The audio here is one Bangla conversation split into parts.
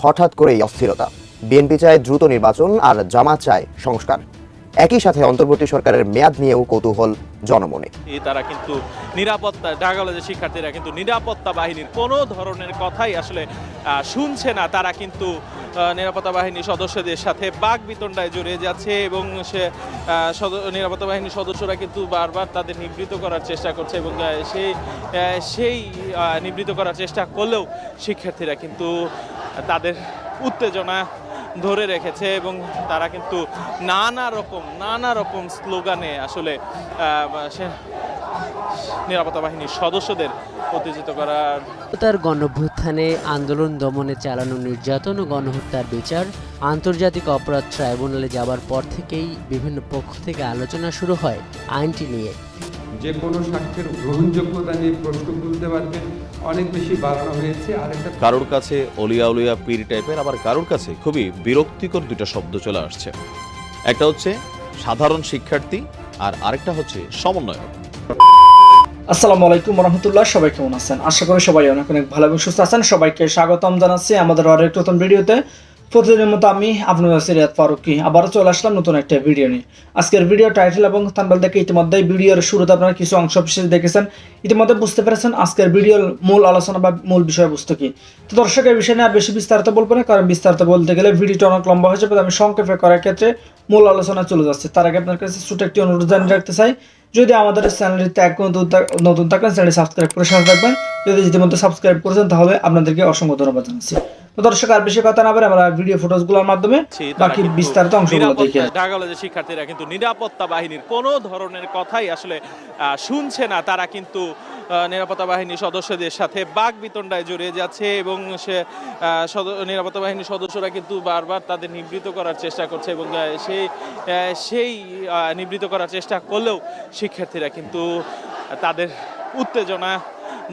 হঠাৎ করেই অস্থিরতা। বিএনপি চায় দ্রুত নির্বাচন আর জামাত চায় সংস্কার। একই সাথে অন্তর্বর্তী সরকারের মেয়াদ নিয়েও কৌতূহল জনমনে। তারা কিন্তু নিরাপত্তা ঢাকা কলেজের শিক্ষার্থীরা কিন্তু নিরাপত্তা বাহিনীর কোনো ধরনের কথাই আসলে শুনছে না। তারা কিন্তু নিরাপত্তা বাহিনীর সদস্যদের সাথে বাঘ বিতণ্ডায় জড়িয়ে যাচ্ছে এবং সে নিরাপত্তা বাহিনীর সদস্যরা কিন্তু বারবার তাদের নিবৃত করার চেষ্টা করছে এবং সেই সেই নিবৃত করার চেষ্টা করলেও শিক্ষার্থীরা কিন্তু তাদের উত্তেজনা ধরে রেখেছে এবং তারা কিন্তু নানা রকম নানা রকম স্লোগানে আসলে নিরাপত্তা বাহিনীর সদস্যদের উত্তেজিত করার তার গণভ্যুত্থানে আন্দোলন দমনে চালানো নির্যাতন ও গণহত্যার বিচার, আন্তর্জাতিক অপরাধ ট্রাইব্যুনালে যাবার পর থেকেই বিভিন্ন পক্ষ থেকে আলোচনা শুরু হয় আইনটি নিয়ে। যে কোনো সাক্ষ্যের গ্রহণযোগ্যতা নিয়ে প্রশ্ন তুলতে পারবেন। অনেক বেশি বাড়ানো হয়েছে। আরেকটা কারোর কাছে অলিয়া উলিয়া পীর টাইপের আবার কারোর কাছে খুবই বিরক্তিকর দুটো শব্দ চলে আসছে। একটা হচ্ছে সাধারণ শিক্ষার্থী আর আরেকটা হচ্ছে সমন্বয়ক। আসসালামু আলাইকুম রহমতুল্লাহ সবাই কেমন আছেন? আশা করি সবাই অনেক অনেক ভালো এবং সুস্থ আছেন। সবাইকে স্বাগতম জানাচ্ছি আমাদের আরেক নতুন ভিডিওতে। প্রতিদিনের মতো আমি আপনার কাছে সিরিয়াত ফারুকি আবারও চলে আসলাম নতুন একটা ভিডিও নিয়ে। আজকের ভিডিও টাইটেল এবং থাম্বেল দেখে ইতিমধ্যেই ভিডিওর শুরুতে আপনারা কিছু অংশ বিশেষ দেখেছেন। ইতিমধ্যে বুঝতে পেরেছেন আজকের ভিডিওর মূল আলোচনা বা মূল বিষয়বস্তু কি। তো দর্শকের বিষয় নিয়ে আর বেশি বিস্তারিত বলব না, কারণ বিস্তারিত বলতে গেলে ভিডিওটা অনেক লম্বা হয়ে যাবে আমি সংক্ষেপে করার ক্ষেত্রে মূল আলোচনা চলে যাচ্ছে। তার আগে আপনার কাছে ছোট একটি অনুরোধ জানিয়ে রাখতে চাই যদি আমাদের চ্যানেলটিতে এক নতুন থাকেন চ্যানেলটি সাবস্ক্রাইব করে সাথে থাকবেন। যদি ইতিমধ্যে সাবস্ক্রাইব করেছেন তাহলে আপনাদেরকে অসংখ্য ধন্যবাদ জানাচ্ছি। তো দর্শক আর বেশি কথা না বলে আমরা ভিডিও ফটোজগুলোর মাধ্যমে বাকি বিস্তারিত অংশগুলো দেখি ঢাকা কলেজের শিক্ষার্থীরা কিন্তু নিরাপত্তা বাহিনীর কোনো ধরনের কথাই আসলে আহ, শুনছে না। তারা কিন্তু নিরাপত্তা বাহিনীর সদস্যদের সাথে বাঘ বিতণ্ডায় জড়িয়ে যাচ্ছে এবং সে নিরাপত্তা বাহিনীর সদস্যরা কিন্তু বারবার তাদের নিবৃত করার চেষ্টা করছে এবং সেই সেই নিবৃত করার চেষ্টা করলেও শিক্ষার্থীরা কিন্তু তাদের উত্তেজনা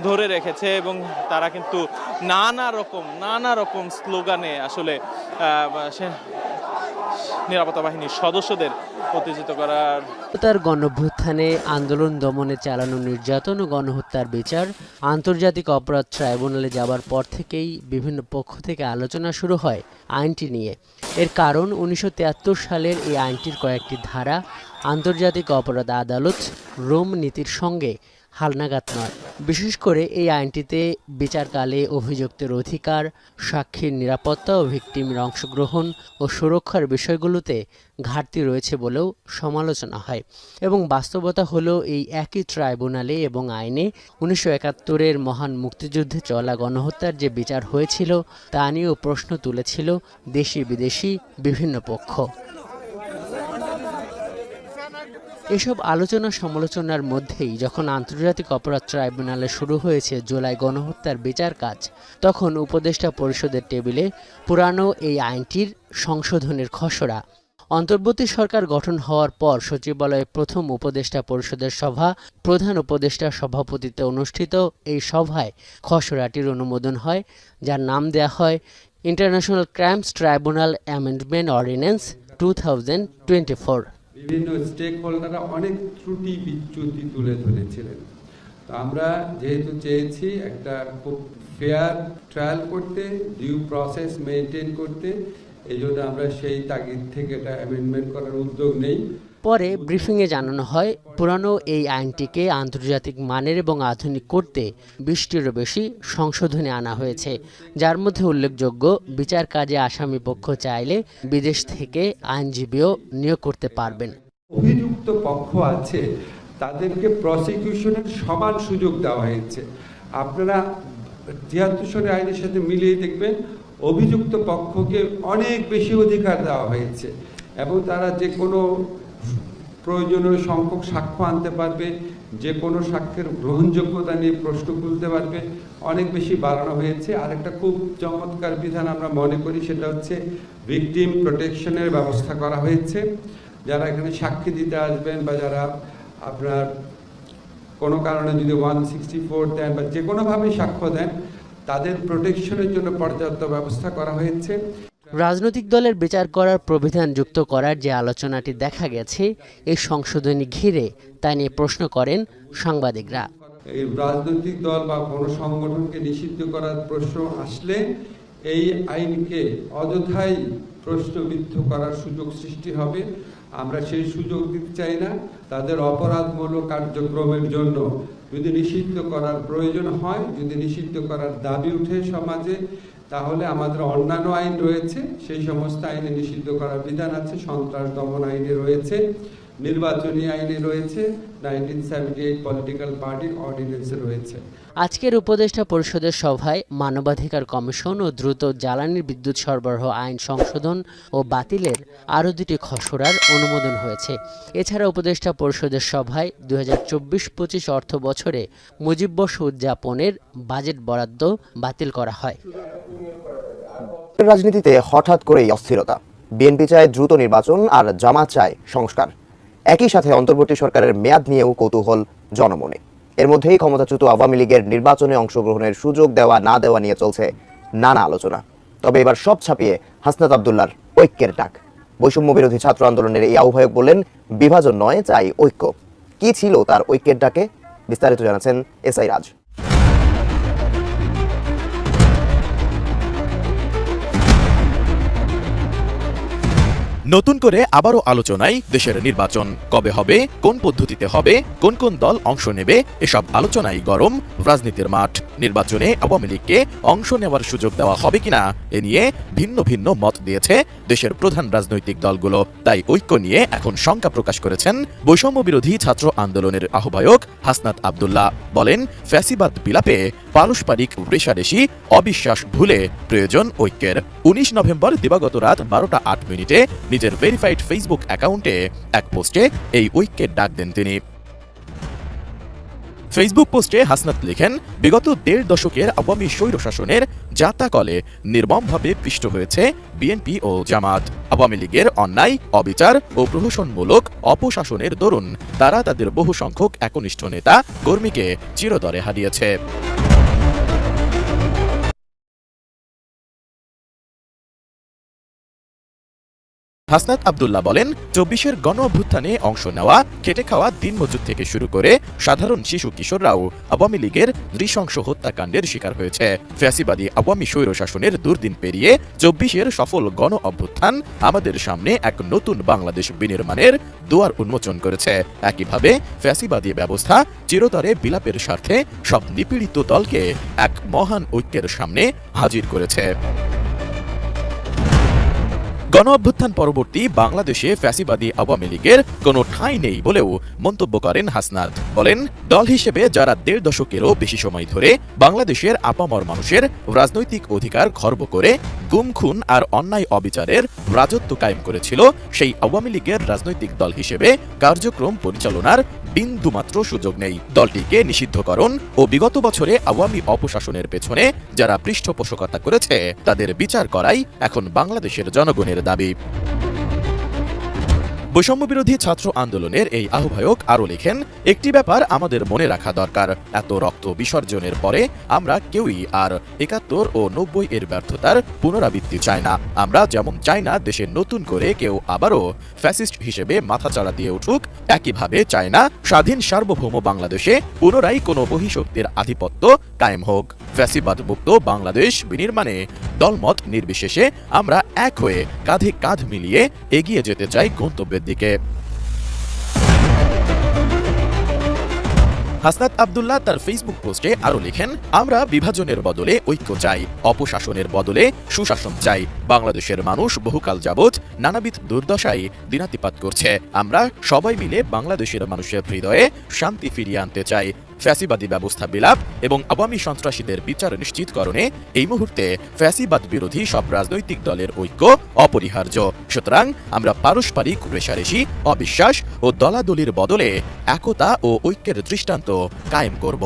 ধরে রেখেছে এবং তারা কিন্তু নানা রকম নানা রকম স্লোগানে আসলে নিরাপত্তা বাহিনীর সদস্যদের উত্তেজিত করার তার গণভ্যুত্থানে আন্দোলন দমনে চালানো নির্যাতন ও গণহত্যার বিচার আন্তর্জাতিক অপরাধ ট্রাইব্যুনালে যাবার পর থেকেই বিভিন্ন পক্ষ থেকে আলোচনা শুরু হয় আইনটি নিয়ে। এর কারণ উনিশশো তিয়াত্তর সালের এই আইনটির কয়েকটি ধারা, আন্তর্জাতিক অপরাধ আদালত, রোম নীতির সঙ্গে হালনাগাদ নয়। বিশেষ করে এই আইনটিতে বিচারকালে অভিযুক্তের অধিকার, সাক্ষীর নিরাপত্তা ও ভিকটিমের অংশগ্রহণ ও সুরক্ষার বিষয়গুলোতে ঘাটতি রয়েছে বলেও সমালোচনা হয় এবং বাস্তবতা হলো এই একই ট্রাইব্যুনালে এবং আইনে উনিশশো একাত্তরের মহান মুক্তিযুদ্ধে চলা গণহত্যার যে বিচার হয়েছিল তা নিয়েও প্রশ্ন তুলেছিল দেশি বিদেশি বিভিন্ন পক্ষ। এসব আলোচনা সমালোচনার মধ্যেই যখন আন্তর্জাতিক অপরাধ ট্রাইব্যুনালে শুরু হয়েছে জুলাই গণহত্যার বিচার কাজ, তখন উপদেষ্টা পরিষদের টেবিলে পুরানো এই আইনটির সংশোধনের খসড়া। অন্তর্বর্তী সরকার গঠন হওয়ার পর সচিবালয়ে প্রথম উপদেষ্টা পরিষদের সভা, প্রধান উপদেষ্টার সভাপতিত্বে অনুষ্ঠিত এই সভায় খসড়াটির অনুমোদন হয়, যার নাম দেয়া হয় international crimes tribunal amendment ordinance two thousand twenty four. বিভিন্ন স্টেক হোল্ডাররা অনেক ত্রুটি বিচ্যুতি তুলে ধরেছিলেন। তো আমরা যেহেতু চেয়েছি একটা খুব ফেয়ার ট্রায়াল করতে ডিউ প্রসেস মেনটেন করতে এই জন্য আমরা সেই তাগিদ থেকে এটা অ্যামেন্ডমেন্ট করার উদ্যোগ নেই। পরে ব্রিফিংয়ে জানানো হয় পুরানো এই আইনটিকে আন্তর্জাতিক মানের এবং আধুনিক করতে বিশটিরও বেশি সংশোধনে আনা হয়েছে। যার মধ্যে উল্লেখযোগ্য বিচার কাজে আসামি পক্ষ চাইলে বিদেশ থেকে আইনজীবীও নিয়োগ করতে পারবেন। অভিযুক্ত পক্ষ আছে তাদেরকে প্রসিকিউশনের সমান সুযোগ দেওয়া হয়েছে। আপনারা তিয়াত্তর সনের আইনের সাথে মিলিয়ে দেখবেন অভিযুক্ত পক্ষকে অনেক বেশি অধিকার দেওয়া হয়েছে এবং তারা যে কোনো প্রয়োজনীয় সংখ্যক সাক্ষ্য আনতে পারবে, যে কোনো সাক্ষ্যের গ্রহণযোগ্যতা নিয়ে প্রশ্ন তুলতে পারবে, অনেক বেশি বাড়ানো হয়েছে। আরেকটা খুব চমৎকার বিধান আমরা মনে করি, সেটা হচ্ছে ভিকটিম প্রোটেকশনের ব্যবস্থা করা হয়েছে। যারা এখানে সাক্ষী দিতে আসবেন বা যারা আপনার কোনো কারণে যদি ওয়ান সিক্সটি ফোর দেন বা যে কোনোভাবেই সাক্ষ্য দেন তাদের প্রোটেকশনের জন্য পর্যাপ্ত ব্যবস্থা করা হয়েছে। রাজনৈতিক দলের বিচার করার প্রবিধান যুক্ত করার যে আলোচনাটি দেখা গেছে এই সংশোধনী ঘিরে তা নিয়ে প্রশ্ন করেন সাংবাদিকরা। এই রাজনৈতিক দল বা কোনো সংগঠনকে নিষিদ্ধ করার প্রশ্ন আসলে এই আইনকে অযথাই প্রশ্নবিদ্ধ করার সুযোগ সৃষ্টি হবে। আমরা সেই সুযোগ দিতে চাই না। তাদের অপরাধমূলক কার্যক্রমের জন্য যদি নিষিদ্ধ করার প্রয়োজন হয়, যদি নিষিদ্ধ করার দাবি উঠে সমাজে, তাহলে আমাদের অন্যান্য আইন রয়েছে। সেই সমস্ত আইনে নিষিদ্ধ করার বিধান আছে। সন্ত্রাস দমন আইনে রয়েছে। নির্বাচনী আইনে রয়েছে। নাইনটিন সেভেন্টি এইট পলিটিক্যাল পার্টির অর্ডিনেন্সে রয়েছে। আজকের উপদেষ্টা পরিষদের সভায় মানবাধিকার কমিশন ও দ্রুত জ্বালানির বিদ্যুৎ সরবরাহ আইন সংশোধন ও বাতিলের আরও দুটি খসড়ার অনুমোদন হয়েছে। এছাড়া উপদেষ্টা পরিষদের সভায় দু হাজার চব্বিশ পঁচিশ অর্থ বছরে মুজিববর্ষ উদযাপনের বাজেট বরাদ্দ বাতিল করা হয়। রাজনীতিতে হঠাৎ করেই অস্থিরতা। বিএনপি চায় দ্রুত নির্বাচন আর জামাত চায় সংস্কার। একই সাথে অন্তর্বর্তী সরকারের মেয়াদ নিয়েও কৌতূহল জনমনে। এর মধ্যেই ক্ষমতাচ্যুত আওয়ামী লীগের নির্বাচনে অংশগ্রহণের সুযোগ দেওয়া না দেওয়া নিয়ে চলছে নানা আলোচনা। তবে এবার সব ছাপিয়ে হাসনাত আবদুল্লার ঐক্যের ডাক। বৈষম্য বিরোধী ছাত্র আন্দোলনের এই আহ্বায়ক বললেন, বিভাজন নয়, চাই ঐক্য। কি ছিল তার ঐক্যের ডাকে? বিস্তারিত জানাচ্ছেন এস আই রাজ। নতুন করে আবারও আলোচনায় দেশের নির্বাচন কবে হবে, কোন পদ্ধতিতে হবে, কোন কোন দল অংশ নেবে, এসব আলোচনায় গরম, রাজনীতির মাঠ। নির্বাচনে আওয়ামী লীগকে অংশ নেওয়ার সুযোগ দেওয়া হবে কিনা, এ নিয়ে ভিন্ন ভিন্ন মত দিয়েছে দেশের প্রধান রাজনৈতিক দলগুলো। তাই ঐক্য নিয়ে এখন শঙ্কা প্রকাশ করেছেন বৈষম্য বিরোধী ছাত্র আন্দোলনের আহ্বায়ক হাসনাত আবদুল্লাহ। বলেন, ফ্যাসিবাদ বিলাপে পারস্পরিক রেশারেশি অবিশ্বাস ভুলে প্রয়োজন ঐক্যের। উনিশ নভেম্বর দিবাগত রাত বারোটা আট মিনিটে নিজের ভেরিফাইড ফেসবুক অ্যাকাউন্টে এক পোস্টে এই ঐক্যের ডাক দেন তিনি। ফেসবুক পোস্টে হাসনাত লিখেন, বিগত দেড় দশকের আওয়ামী স্বৈরশাসনের জাতাকলে নির্মমভাবে পিষ্ট হয়েছে বিএনপি ও জামাত। আওয়ামী লীগের অন্যায়, অবিচার ও প্রহসনমূলক অপশাসনের দরুন তারা তাদের বহু সংখ্যক একনিষ্ঠ নেতা, কর্মীকে চিরতরে হারিয়েছে। হাসনাত আবদুল্লাহ বলেন, চব্বিশের গণ অভ্যুত্থানে অংশ নেওয়া, খেটে খাওয়া দিনমজুর থেকে শুরু করে সাধারণ শিশু কিশোররাও আওয়ামী লীগের নৃশংস হত্যাকাণ্ডের শিকার হয়েছে। ফ্যাসিবাদী আওয়ামী স্বৈরশাসনের দুর্দিন পেরিয়ে চব্বিশের সফল গণ অভ্যুত্থান আমাদের সামনে এক নতুন বাংলাদেশ বিনির্মাণের দুয়ার উন্মোচন করেছে। একইভাবে ফ্যাসিবাদী ব্যবস্থা চিরতরে বিলাপের স্বার্থে সব নিপীড়িত দলকে এক মহান ঐক্যের সামনে হাজির করেছে। গণ অভ্যুত্থান পরবর্তী বাংলাদেশে ফ্যাসিবাদী আওয়ামী লীগের কোনো ঠাঁই নেই বলেও মন্তব্য করেন হাসনাত। বলেন, দল হিসেবে যারা দেড় দশকেরও বেশি সময় ধরে বাংলাদেশের আপামর মানুষের রাজনৈতিক অধিকার খর্ব করে গুম, খুন আর অন্যায় অবিচারের রাজত্ব কায়েম করেছিল, সেই আওয়ামী লীগের রাজনৈতিক দল হিসেবে কার্যক্রম পরিচালনার বিন্দুমাত্র সুযোগ নেই। দলটিকে নিষিদ্ধকরণ ও বিগত বছরে আওয়ামী অপশাসনের পেছনে যারা পৃষ্ঠপোষকতা করেছে, তাদের বিচার করাই এখন বাংলাদেশের জনগণের দাবি। বৈষম্য বিরোধী ছাত্র আন্দোলনের এই আহ্বায়ক আরও লেখেন, একটি ব্যাপার আমাদের মনে রাখা দরকার। এত রক্ত বিসর্জনের পরে আমরা কেউই আর একাত্তর ও নব্বই এর ব্যর্থতার পুনরাবৃত্তি চাই না। আমরা যেমন চাই না দেশে নতুন করে কেউ আবারও ফ্যাসিস্ট হিসেবে মাথাচাড়া দিয়ে উঠুক, একইভাবে চায় না স্বাধীন সার্বভৌম বাংলাদেশে পুনরায় কোনো বহিঃশক্তির আধিপত্য কায়েম হোক। ফ্যাসিবাদ মুক্ত বাংলাদেশ বিনির্মাণে দলমত নির্বিশেষে আমরা এক হয়ে কাঁধে কাঁধ মিলিয়ে এগিয়ে যেতে চাই গন্তব্যের দিকে। হাসনাত আবদুল্লাহ তার ফেসবুক পোস্টে আরও লিখেন, আমরা বিভাজনের বদলে ঐক্য চাই, অপশাসনের বদলে সুশাসন চাই। বাংলাদেশের মানুষ বহুকাল যাবৎ নানাবিধ দুর্দশায় দিনাতিপাত করছে। আমরা সবাই মিলে বাংলাদেশের মানুষের হৃদয়ে শান্তি ফিরিয়ে আনতে চাই। ফ্যাসিবাদী ব্যবস্থা বিলাপ এবং আওয়ামী সন্ত্রাসীদের বিচার নিশ্চিতকরণে এই মুহূর্তে ফ্যাসিবাদ বিরোধী সব রাজনৈতিক দলের ঐক্য অপরিহার্য। সুতরাং আমরা পারস্পরিক রেশারেশি অবিশ্বাস ও দলাদলির বদলে একতা ও ঐক্যের দৃষ্টান্ত কায়েম করব।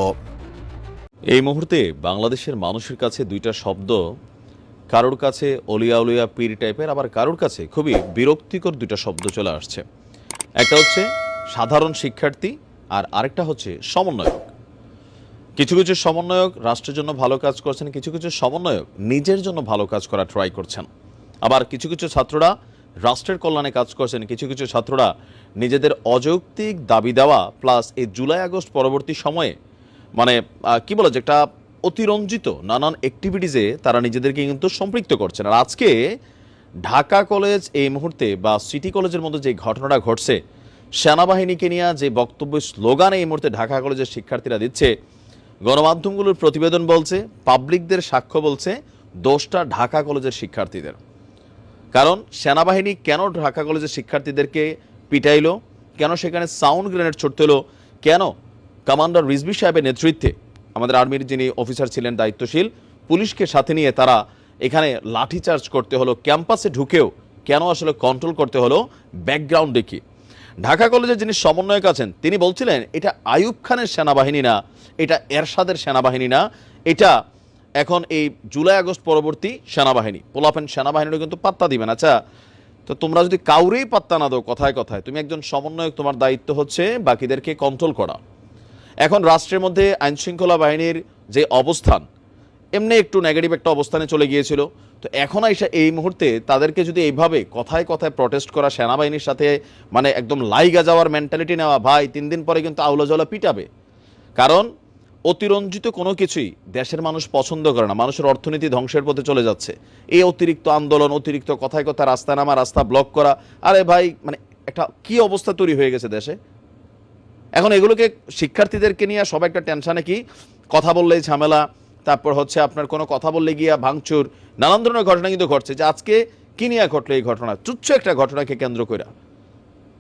এই মুহূর্তে বাংলাদেশের মানুষের কাছে দুইটা শব্দ, কারোর কাছে অলিয়া উলিয়া পীর টাইপের, আবার কারোর কাছে খুবই বিরক্তিকর দুইটা শব্দ চলে আসছে। একটা হচ্ছে সাধারণ শিক্ষার্থী আর আরেকটা হচ্ছে সমন্বয়ক। কিছু কিছু সমন্বয়ক রাষ্ট্রের জন্য ভালো কাজ করছেন, কিছু কিছু সমন্বয়ক নিজের জন্য ভালো কাজ করা ট্রাই করছেন। আবার কিছু কিছু ছাত্ররা রাষ্ট্রের কল্যাণে কাজ করছেন, কিছু কিছু ছাত্ররা নিজেদের অযৌক্তিক দাবি দেওয়া প্লাস এই জুলাই আগস্ট পরবর্তী সময়ে মানে কি বলে যে একটা অতিরঞ্জিত নানান অ্যাক্টিভিটিসে তারা নিজেদেরকে কিন্তু সম্পৃক্ত করছেন। আর আজকে ঢাকা কলেজ এই মুহূর্তে বা সিটি কলেজের মধ্যে যে ঘটনাটা ঘটছে, সেনাবাহিনীকে নিয়ে যে বক্তব্য স্লোগান এই মুহূর্তে ঢাকা কলেজের শিক্ষার্থীরা দিচ্ছে গণমাধ্যমগুলোর প্রতিবেদন বলছে, পাবলিকদের সাক্ষ্য বলছে দোষটা ঢাকা কলেজের শিক্ষার্থীদের। কারণ সেনাবাহিনী কেন ঢাকা কলেজের শিক্ষার্থীদেরকে পিটাইলো? কেন সেখানে সাউন্ড গ্রেনেড ছুটতে হলো? কেন কমান্ডার রিজবি সাহেবের নেতৃত্বে আমাদের আর্মির যিনি অফিসার ছিলেন দায়িত্বশীল, পুলিশকে সাথে নিয়ে তারা এখানে লাঠিচার্জ করতে হলো, ক্যাম্পাসে ঢুকেও কেন আসলে কন্ট্রোল করতে হলো? ব্যাকগ্রাউন্ডে কি ঢাকা কলেজের যিনি সমন্বয়ক আছেন, তিনি বলছিলেন, এটা আয়ুব খানের সেনাবাহিনী না, এটা এরশাদের সেনাবাহিনী না, এটা এখন এই জুলাই আগস্ট পরবর্তী সেনাবাহিনী। পোলাপেন সেনাবাহিনীরও কিন্তু পাত্তা দিবেন। আচ্ছা তো তোমরা যদি কাউরেই পাত্তা না দাও কথায় কথায়, তুমি একজন সমন্বয়ক, তোমার দায়িত্ব হচ্ছে বাকিদেরকে কন্ট্রোল করা। এখন রাষ্ট্রের মধ্যে আইনশৃঙ্খলা বাহিনীর যে অবস্থান এমনি একটু নেগেটিভ একটা অবস্থানে চলে গিয়েছিল। তো এখন আইসা এই মুহূর্তে তাদেরকে যদি এইভাবে কথায় কথায় প্রটেস্ট করা, সেনাবাহিনীর সাথে মানে একদম লাইগা যাওয়ার মেন্টালিটি নেওয়া, ভাই, তিন দিন পরে কিন্তু আউলা জলা পিটাবে। কারণ অতিরঞ্জিত কোনো কিছুই দেশের মানুষ পছন্দ করে না, মানুষের অর্থনীতি ধ্বংসের পথে চলে যাচ্ছে। এই অতিরিক্ত আন্দোলন, অতিরিক্ত কথায় কথা রাস্তা নামা, রাস্তা ব্লক করা, আরে ভাই মানে একটা কি অবস্থা তৈরি হয়ে গেছে দেশে? এখন এগুলোকে শিক্ষার্থীদেরকে নিয়ে সব একটা টেনশানে কি? কথা বললেই ঝামেলা তারপর হচ্ছে আপনার কোনো কথা বললে গিয়া ভাঙচুর, নানান ধরনের ঘটনা কিন্তু ঘটছে, যে আজকে কি নিয়ে ঘটলো এই ঘটনা? তুচ্ছ একটা ঘটনাকে কেন্দ্র করে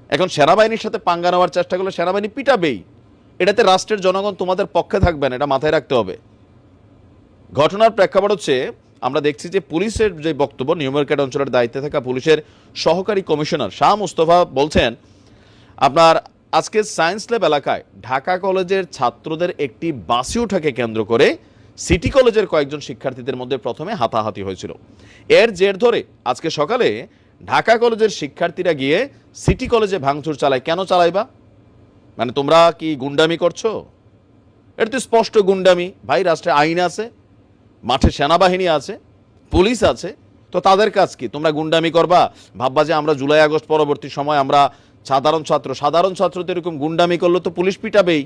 এখন সেনাবাহিনীর সাথে পাঙ্গা নেওয়ার চেষ্টা করলে সেনাবাহিনী পিটাবেই। এটাতে রাষ্ট্রের জনগণ তোমাদের পক্ষে থাকবেন এটা মাথায় রাখতে হবে। ঘটনার প্রেক্ষাপট হচ্ছে, আমরা দেখছি যে পুলিশের যে বক্তব্য নিউমার্কেট অঞ্চলের দায়িত্বে থাকা পুলিশের সহকারী কমিশনার শাহ মুস্তফা বলছেন, আপনার আজকে সায়েন্স ল্যাব এলাকায় ঢাকা কলেজের ছাত্রদের একটি বাসি ওঠাকে কেন্দ্র করে সিটি কলেজের কয়েকজন শিক্ষার্থীদের মধ্যে প্রথমে হাতাহাতি হয়েছিল। এর জের ধরে আজকে সকালে ঢাকা কলেজের শিক্ষার্থীরা গিয়ে সিটি কলেজে ভাঙচুর চালায়। কেন চালাইবা? মানে তোমরা কি গুন্ডামি করছ? এটা তো স্পষ্ট গুন্ডামি। ভাই, রাষ্ট্রে আইন আছে, মাঠে সেনাবাহিনী আছে, পুলিশ আছে, তো তাদের কাজ কি? তোমরা গুন্ডামি করবা? ভাববা যে আমরা জুলাই আগস্ট পরবর্তী সময় আমরা সাধারণ ছাত্র। সাধারণ ছাত্র তো এরকম গুন্ডামি করলে তো পুলিশ পিটাবেই।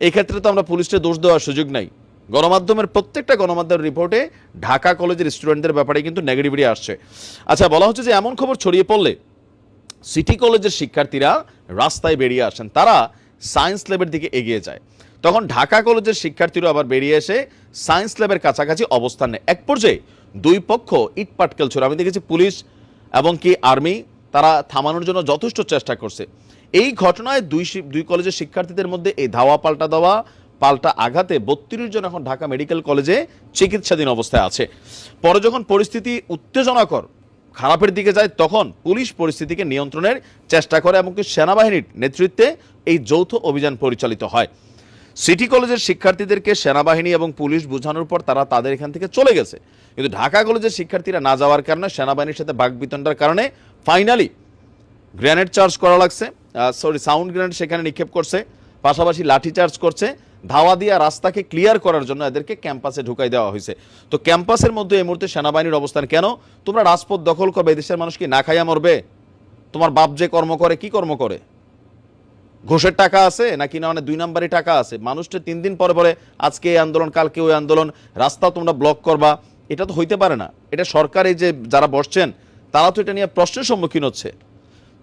এই ক্ষেত্রে তো আমরা পুলিশকে দোষ দেওয়ার সুযোগ নাই। গণমাধ্যমের প্রত্যেকটা গণমাধ্যমের রিপোর্টে ঢাকা কলেজের স্টুডেন্টদের ব্যাপারে কিন্তু নেগেটিভিটি আসছে। আচ্ছা বলা হচ্ছে যে এমন খবর ছড়িয়ে পড়লে সিটি কলেজের শিক্ষার্থীরা রাস্তায় বেরিয়ে আসেন, তারা সায়েন্স ল্যাবের দিকে এগিয়ে যায়। তখন ঢাকা কলেজের শিক্ষার্থীরা আবার বেরিয়ে এসে সায়েন্স ল্যাবের কাছাকাছি অবস্থান নেয়। এক পর্যায়ে দুই পক্ষ ইট পাটকেল ছিল আমি দেখেছি পুলিশ এবং কি আর্মি তারা থামানোর জন্য যথেষ্ট চেষ্টা করছে। এই ঘটনায় দুই দুই কলেজের শিক্ষার্থীদের মধ্যে এই ধাওয়া পাল্টা দেওয়া পাল্টা আঘাতে বত্রিশ জন এখন ঢাকা মেডিকেল কলেজে চিকিৎসাধীন অবস্থায় আছে। পরে যখন পরিস্থিতি উত্তেজনাকর, খারাপের দিকে যায়, তখন পুলিশ পরিস্থিতিকে নিয়ন্ত্রণের চেষ্টা করে এমনকি সেনাবাহিনীর নেতৃত্বে এই যৌথ অভিযান পরিচালিত হয়। সিটি কলেজের শিক্ষার্থীদেরকে সেনাবাহিনী এবং পুলিশ বোঝানোর পর তারা তাদের এখান থেকে চলে গেছে। কিন্তু ঢাকা কলেজের শিক্ষার্থীরা না যাওয়ার কারণে সেনাবাহিনীর সাথে বাগবিতণ্ডার কারণে ফাইনালি গ্রেনেড চার্জ করা লাগছে। সরি সাউন্ড গ্রেনেড সেখানে নিক্ষেপ করছে। পাশাপাশি লাঠি চার্জ করছে। ধাওয়া দিয়া রাস্তাকে ক্লিয়ার করার জন্য এদেরকে ক্যাম্পাসে ঢুকাই দেওয়া হয়েছে। তো ক্যাম্পাসের মধ্যে এই মুহূর্তে সেনাবাহিনীর অবস্থান কেন? তোমরা রাজপথ দখল করবে দেশের মানুষ কি না খাইয়া মরবে? তোমার বাপ যে কর্ম করে, কি কর্ম করে? ঘোষের টাকা আছে নাকি না? মানে দুই নাম্বারই টাকা আছে। মানুষটা তিন দিন পরে পরে আজকে এই আন্দোলন, কালকে ওই আন্দোলন, রাস্তা তোমরা ব্লক করবা। এটা তো হইতে পারে না। এটা সরকার এই যে যারা বসছেন, তারা তো এটা নিয়ে প্রশ্নের সম্মুখীন হচ্ছে।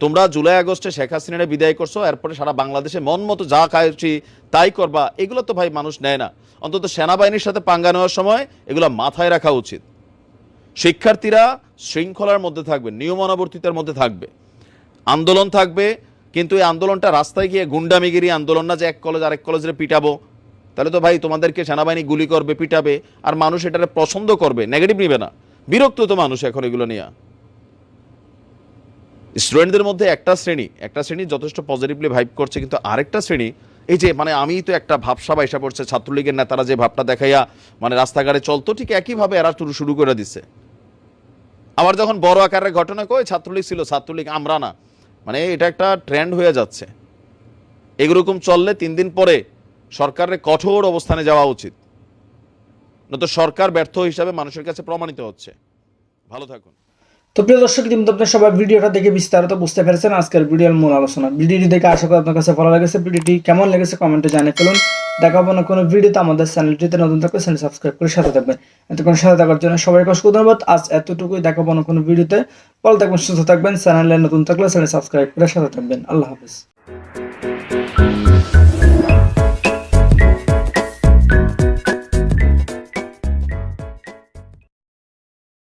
তোমরা জুলাই আগস্টে শেখ হাসিনারে বিদায় করছ, এরপরে সারা বাংলাদেশে মন মতো যা খাইছি তাই করবা, এগুলো তো ভাই মানুষ নেয় না। অন্তত সেনাবাহিনীর সাথে পাঙ্গা নেওয়ার সময় এগুলো মাথায় রাখা উচিত। শিক্ষার্থীরা শৃঙ্খলার মধ্যে থাকবে, নিয়মানুবর্তিতার মধ্যে থাকবে। আন্দোলন থাকবে, কিন্তু এই আন্দোলনটা রাস্তায় গিয়ে গুন্ডামিগিরি আন্দোলন না যে এক কলেজ আরেক কলেজে পিটাবো। তাহলে তো ভাই তোমাদেরকে সেনাবাহিনী গুলি করবে, পিটাবে, আর মানুষ এটারে পছন্দ করবে নেগেটিভ নিবে না। বিরক্ত তো মানুষ এখন এগুলো নিয়ে। স্টুডেন্টদের মধ্যে একটা শ্রেণি একটা শ্রেণি যথেষ্ট পজিটিভলি ভাইব করছে, কিন্তু আরেকটা শ্রেণি, এই যে মানে আমি তো একটা ভাবসাবা এসে পড়ছে, ছাত্রলীগের নেতারা যে ভাবটা দেখাইয়া মানে রাস্তাঘাটে চলতো ঠিক একইভাবে এরা শুরু করে দিচ্ছে আবার যখন বড় আকারের ঘটনা কই ছাত্রলীগ ছিল, ছাত্রলীগ আমরা না। মানে এটা একটা ট্রেন্ড হয়ে যাচ্ছে। এরকম চললে তিন দিন পরে সরকারের কঠোর অবস্থানে যাওয়া উচিত। নয়তো সরকার ব্যর্থ হিসাবে মানুষের কাছে প্রমাণিত হচ্ছে। ভালো থাকুন। তো প্রিয় দর্শক কিন্তু আপনার সবাই ভিডিওটা দেখে বিস্তারিত বুঝতে পেরেছেন আজকের ভিডিওর মূল আলোচনা। ভিডিওটি দেখে আশা করি আপনার কাছে ভালো লেগেছে। ভিডিওটি কেমন লেগেছে কমেন্টে জানিয়ে ফেলুন। দেখাবো না কোনো ভিডিওতে আমাদের চ্যানেলটিতে। নতুন থাকলে চ্যানেল সাবস্ক্রাইব করে সাথে থাকবেন। এতক্ষণ সাথে থাকার জন্য সবাই কষ্ট ধন্যবাদ। আজ এতটুকুই দেখাবো না কোনো ভিডিওতে। ভালো থাকবেন, সুস্থ থাকবেন। চ্যানেলে নতুন থাকলে চ্যানেল সাবস্ক্রাইব করে সাথে থাকবেন। আল্লাহ হাফিজ।